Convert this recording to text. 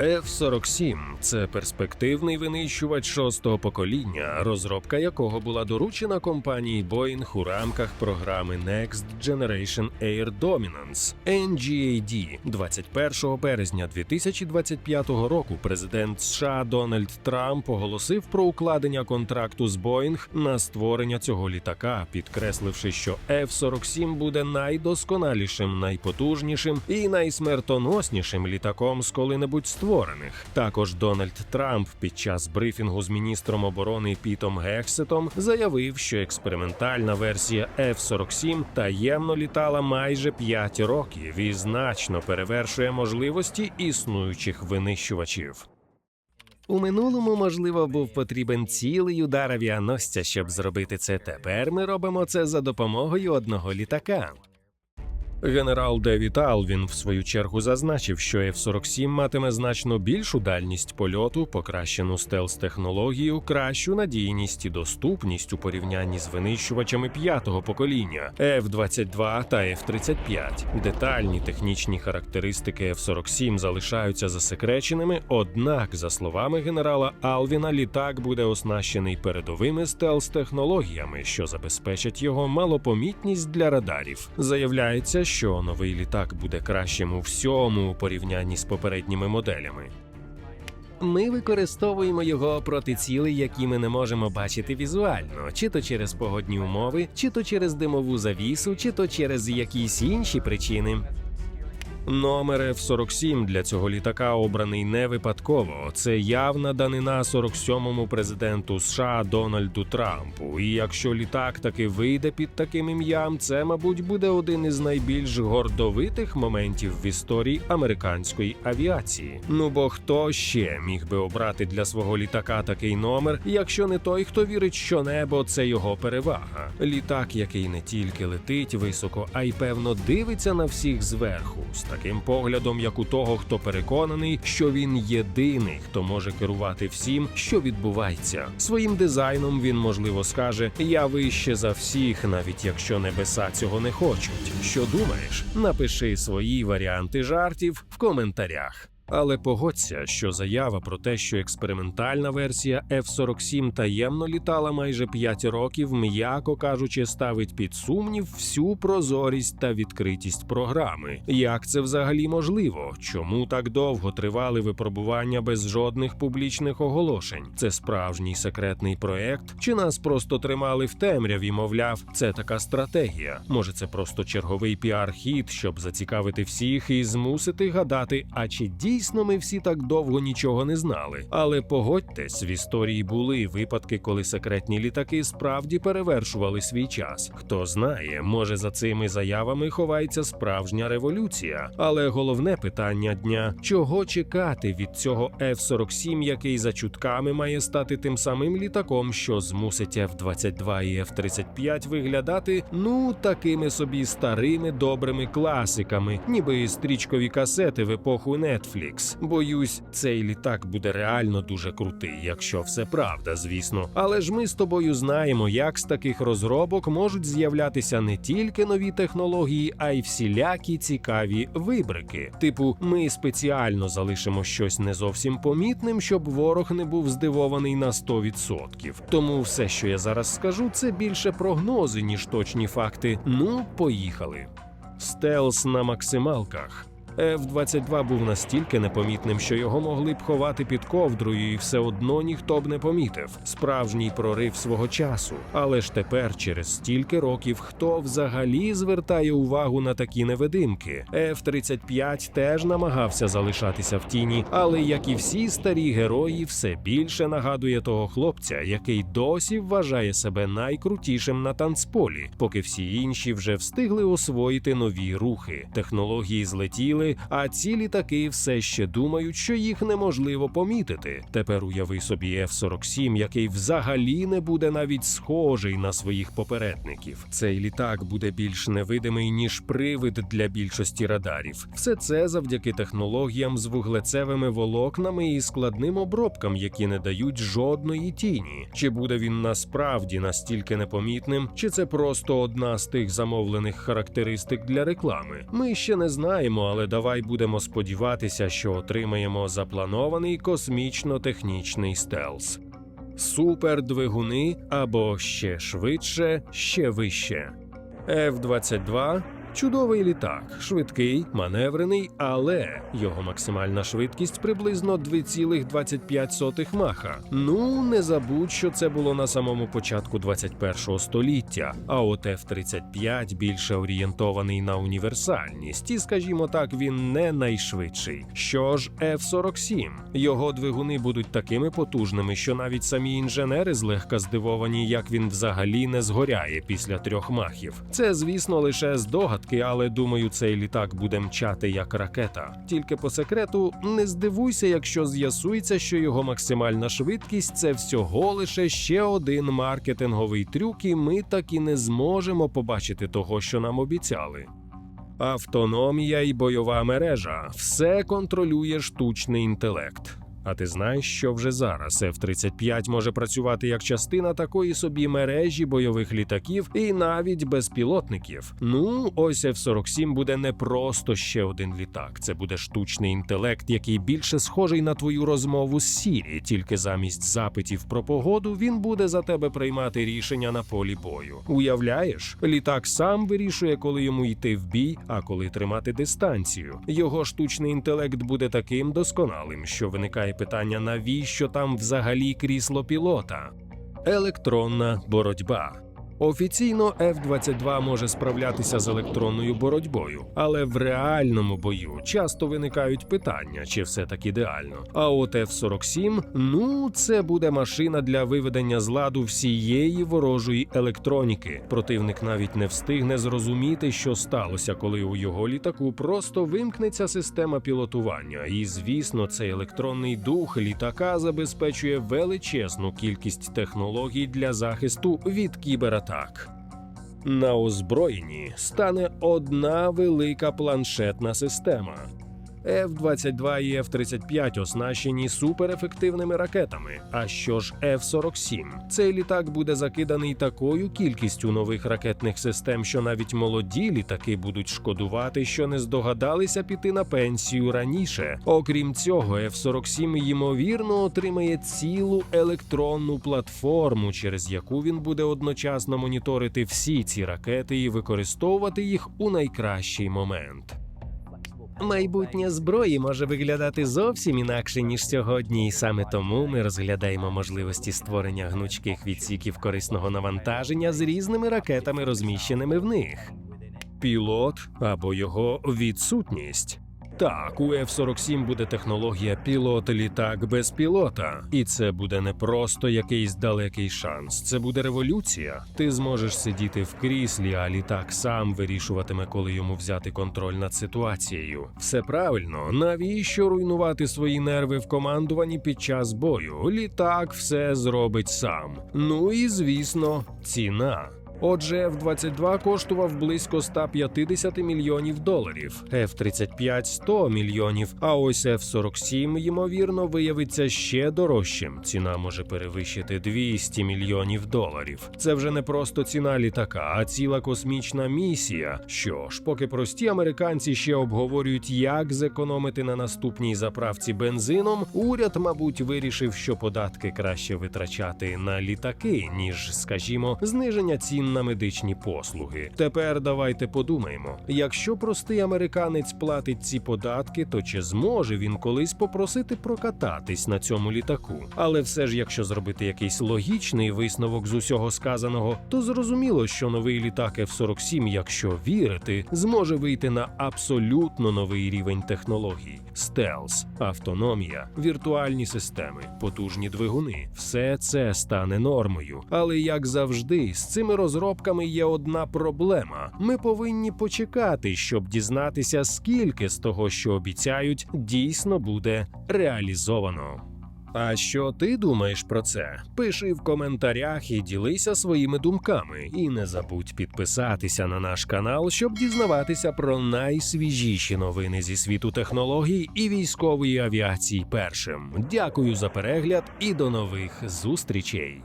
F-47 – це перспективний винищувач шостого покоління, розробка якого була доручена компанії Boeing у рамках програми Next Generation Air Dominance NGAD. 21 березня 2025 року президент США Дональд Трамп оголосив про укладення контракту з Boeing на створення цього літака, підкресливши, що F-47 буде найдосконалішим, найпотужнішим і найсмертоноснішим літаком з коли-небудь створених. Також Дональд Трамп під час брифінгу з міністром оборони Пітом Гексетом заявив, що експериментальна версія F-47 таємно літала майже 5 років і значно перевершує можливості існуючих винищувачів. У минулому, можливо, був потрібен цілий удар авіаносця, щоб зробити це. Тепер ми робимо це за допомогою одного літака. Генерал Девід Алвін в свою чергу зазначив, що F-47 матиме значно більшу дальність польоту, покращену стелс-технологію, кращу надійність і доступність у порівнянні з винищувачами п'ятого покоління F-22 та F-35. Детальні технічні характеристики F-47 залишаються засекреченими. Однак, за словами генерала Алвіна, літак буде оснащений передовими стелс-технологіями, що забезпечать його малопомітність для радарів. Заявляється, що новий літак буде кращим у всьому у порівнянні з попередніми моделями. Ми використовуємо його проти цілей, які ми не можемо бачити візуально, чи то через погодні умови, чи то через димову завісу, чи то через якісь інші причини. Номер F-47 для цього літака обраний не випадково. Це явна данина 47-му президенту США Дональду Трампу. І якщо літак таки вийде під таким ім'ям, це, мабуть, буде один із найбільш гордовитих моментів в історії американської авіації. Ну бо хто ще міг би обрати для свого літака такий номер, якщо не той, хто вірить, що небо це його перевага? Літак, який не тільки летить високо, а й певно дивиться на всіх зверху таким поглядом, як у того, хто переконаний, що він єдиний, хто може керувати всім, що відбувається. Своїм дизайном він можливо скаже: Я вище за всіх, навіть якщо небеса цього не хочуть. Що думаєш? Напиши свої варіанти жартів в коментарях. Але погодься, що заява про те, що експериментальна версія F-47 таємно літала майже 5 років, м'яко кажучи, ставить під сумнів всю прозорість та відкритість програми. Як це взагалі можливо? Чому так довго тривали випробування без жодних публічних оголошень? Це справжній секретний проект? Чи нас просто тримали в темряві? Мовляв, це така стратегія? Може, це просто черговий піар-хід, щоб зацікавити всіх і змусити гадати, а чи дійсно Дійсно, ми всі так довго нічого не знали. Але погодьтесь, в історії були випадки, коли секретні літаки справді перевершували свій час. Хто знає, може за цими заявами ховається справжня революція. Але головне питання дня: чого чекати від цього F-47, який за чутками має стати тим самим літаком, що змусить F-22 і F-35 виглядати ну такими собі старими добрими класиками, ніби стрічкові касети в епоху Netflix. Фелікс. Боюсь, цей літак буде реально дуже крутий, якщо все правда, звісно. Але ж ми з тобою знаємо, як з таких розробок можуть з'являтися не тільки нові технології, а й всілякі цікаві вибрики. Типу, ми спеціально залишимо щось не зовсім помітним, щоб ворог не був здивований на 100%. Тому все, що я зараз скажу, це більше прогнози, ніж точні факти. Ну, поїхали. Стелс на максималках. F-22 був настільки непомітним, що його могли б ховати під ковдрою, і все одно ніхто б не помітив. Справжній прорив свого часу. Але ж тепер, через стільки років, хто взагалі звертає увагу на такі невидимки? F-35 теж намагався залишатися в тіні, але як і всі старі герої, все більше нагадує того хлопця, який досі вважає себе найкрутішим на танцполі, поки всі інші вже встигли освоїти нові рухи. Технології злетіли а ці літаки все ще думають, що їх неможливо помітити. Тепер уяви собі F-47, який взагалі не буде навіть схожий на своїх попередників. Цей літак буде більш невидимий ніж привид для більшості радарів. Все це завдяки технологіям з вуглецевими волокнами і складним обробкам, які не дають жодної тіні. Чи буде він насправді настільки непомітним, чи це просто одна з тих замовлених характеристик для реклами? Ми ще не знаємо, але давай будемо сподіватися, що отримаємо запланований космічно-технічний стелс. Супердвигуни або ще швидше, ще вище. F-22 – чудовий літак, швидкий, маневрений, але його максимальна швидкість приблизно 2,25 маха. Ну, не забудь, що це було на самому початку 21-го століття. А от F-35 більше орієнтований на універсальність, і, скажімо так, він не найшвидший. Що ж, F-47? Його двигуни будуть такими потужними, що навіть самі інженери злегка здивовані, як він взагалі не згоряє після трьох махів. Це, звісно, лише здогадки, але думаю, цей літак буде мчати як ракета. Тільки по секрету не здивуйся, якщо з'ясується, що його максимальна швидкість це всього лише ще один маркетинговий трюк, і ми так і не зможемо побачити того, що нам обіцяли. Автономія і бойова мережа все контролює штучний інтелект. А ти знаєш, що вже зараз F-35 може працювати як частина такої собі мережі бойових літаків і навіть безпілотників. Ну, ось F-47 буде не просто ще один літак. Це буде штучний інтелект, який більше схожий на твою розмову з Сірі. Тільки замість запитів про погоду він буде за тебе приймати рішення на полі бою. Уявляєш, літак сам вирішує, коли йому йти в бій, а коли тримати дистанцію. Його штучний інтелект буде таким досконалим, що виникає питання, навіщо там взагалі крісло пілота. Електронна боротьба. Офіційно F-22 може справлятися з електронною боротьбою, але в реальному бою часто виникають питання, чи все так ідеально. А от F-47, ну це буде машина для виведення з ладу всієї ворожої електроніки. Противник навіть не встигне зрозуміти, що сталося, коли у його літаку просто вимкнеться система пілотування. І звісно, цей електронний дух літака забезпечує величезну кількість технологій для захисту від кібератак. На озброєнні стане одна велика планшетна система. F-22 і F-35 оснащені суперефективними ракетами. А що ж F-47? Цей літак буде закиданий такою кількістю нових ракетних систем, що навіть молоді літаки будуть шкодувати, що не здогадалися піти на пенсію раніше. Окрім цього, F-47 ймовірно отримає цілу електронну платформу, через яку він буде одночасно моніторити всі ці ракети і використовувати їх у найкращий момент. Майбутнє зброї може виглядати зовсім інакше ніж сьогодні, і саме тому ми розглядаємо можливості створення гнучких відсіків корисного навантаження з різними ракетами, розміщеними в них. Пілот або його відсутність. Так, у F-47 буде технологія пілот-літак без пілота, і це буде не просто якийсь далекий шанс. Це буде революція. Ти зможеш сидіти в кріслі, а літак сам вирішуватиме, коли йому взяти контроль над ситуацією. Все правильно, навіщо руйнувати свої нерви в командуванні під час бою? Літак все зробить сам. Ну і звісно, ціна. Отже, F-22 коштував близько 150 мільйонів доларів, F-35 – 100 мільйонів, а ось F-47, ймовірно, виявиться ще дорожчим. Ціна може перевищити 200 мільйонів доларів. Це вже не просто ціна літака, а ціла космічна місія. Що ж, поки прості американці ще обговорюють, як зекономити на наступній заправці бензином, уряд, мабуть, вирішив, що податки краще витрачати на літаки, ніж, скажімо, зниження цін на медичні послуги. Тепер давайте подумаємо: якщо простий американець платить ці податки, то чи зможе він колись попросити прокататись на цьому літаку? Але все ж, якщо зробити якийсь логічний висновок з усього сказаного, то зрозуміло, що новий літак F-47, якщо вірити, зможе вийти на абсолютно новий рівень технологій: стелс, автономія, віртуальні системи, потужні двигуни все це стане нормою. Але як завжди, з цими розробками є одна проблема: ми повинні почекати, щоб дізнатися, скільки з того, що обіцяють, дійсно буде реалізовано. А що ти думаєш про це? Пиши в коментарях і ділися своїми думками. І не забудь підписатися на наш канал, щоб дізнаватися про найсвіжіші новини зі світу технологій і військової авіації першим. Дякую за перегляд і до нових зустрічей.